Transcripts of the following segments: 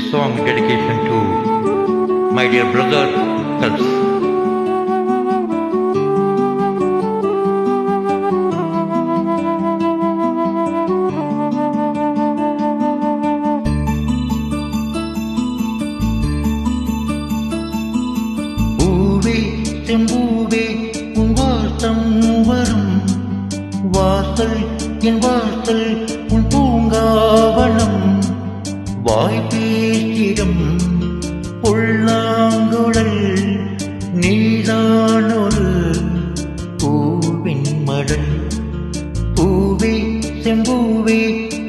This song dedication to my dear brother Kals. பூவே செம்பூவே உன் வாசம் வரும் வாசல் என் வாசல் உன் பூங்காவனம் வாய் பேசிடம் புல்லாங்குழல் நீதானொரு பூவின் மடல் பூவே செம்பூவே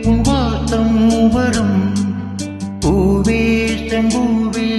உன் வாசம் வரும் பூவே செம்பூவே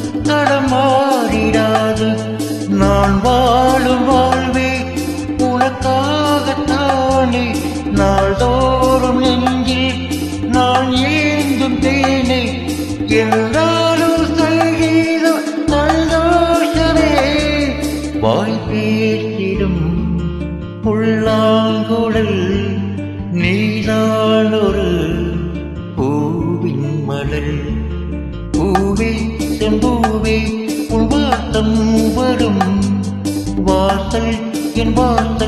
பாசம் தடமாறிடாது நான் வாழும் வாழ்வே உனக்காகத்தானே. நாள்தோறும் நெஞ்சில் நான் ஏந்தும் தேனே. என்றாலும் சங்கீதம் சந்தோஷமே வாய் பேசிடும் புல்லாங்குழல் செம்பூவே உன் வாசம் வரும். வாசல் என் வாசல்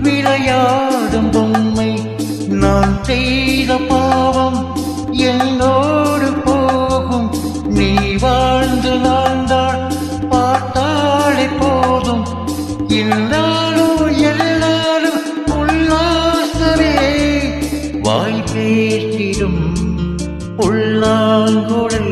விளையாடும் பொம்மை. நான் செய்த பாவம் என்னோடு போகும். நீ வாழ்ந்து நான்தான் பார்த்தாலே போதும். எல்லாரும் எல்லாரும் உல்லாசமே. வாய் பேசிடும் உள்ளாங்குழல்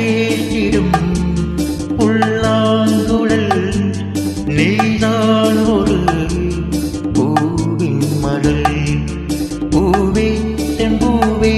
கேட்டிடும் உள்ளாங்குழல் நீதான் ஒரு பூவின் மடல் பூவே தென்பூவே